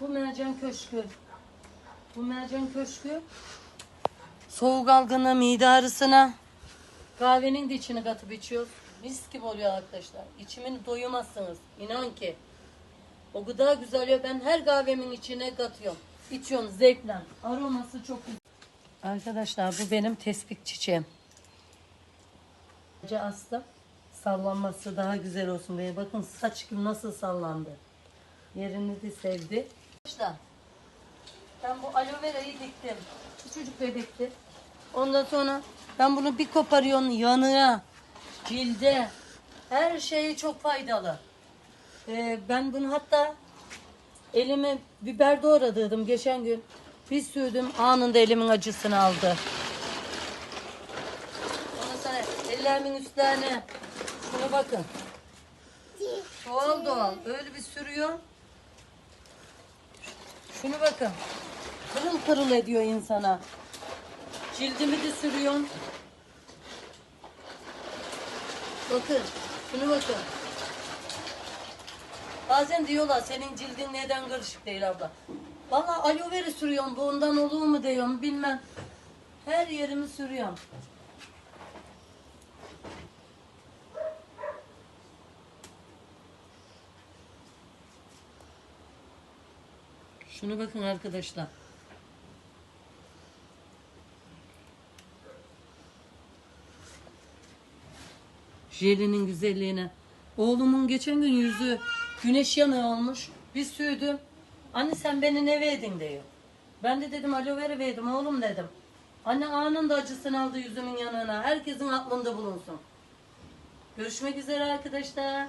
Bu mercan köşkü. Bu mercan köşkü soğuk algını, mide ağrısına kahvenin de içine katıp içiyoruz. Mis gibi oluyor arkadaşlar. İçimini doyumazsınız. İnan ki. O kadar güzel oluyor. Ben her kahvemin içine katıyorum. İçiyorum zevkle. Aroması çok güzel. Arkadaşlar bu benim tespih çiçeğim. Önce astım. Sallanması daha güzel olsun diye. Bakın saç gibi nasıl sallandı. Yerini de sevdi. Arkadaşlar ben bu aloe verayı diktim. Bu çocuk da dikti. Ondan sonra ben bunu bir koparıyorum yanığa, cilde. Her şeyi çok faydalı. Ee, ben bunu hatta elime biber doğradıydım geçen gün. Bir sürdüm anında elimin acısını aldı. Ondan sonra ellerimin üstlerine şuna bakın. Doğal doğal öyle bir sürüyor. Şunu bakın. Pırıl pırıl ediyor insana. Cildimi de sürüyorum. Bakın. Şunu bakın. Bazen diyorlar senin cildin neden karışık değil abla. Valla aloe vera sürüyorum. Bu ondan olur mu diyorum bilmem. Her yerimi sürüyorum. Şunu bakın arkadaşlar. Jelinin güzelliğine. Oğlumun geçen gün yüzü güneş yanığı olmuş. Bir sürdüm. Anne sen beni ne verdin diyor. Ben de dedim aloe vera verdim oğlum dedim. Anne anında acısını aldı yüzümün yanına. Herkesin aklında bulunsun. Görüşmek üzere arkadaşlar.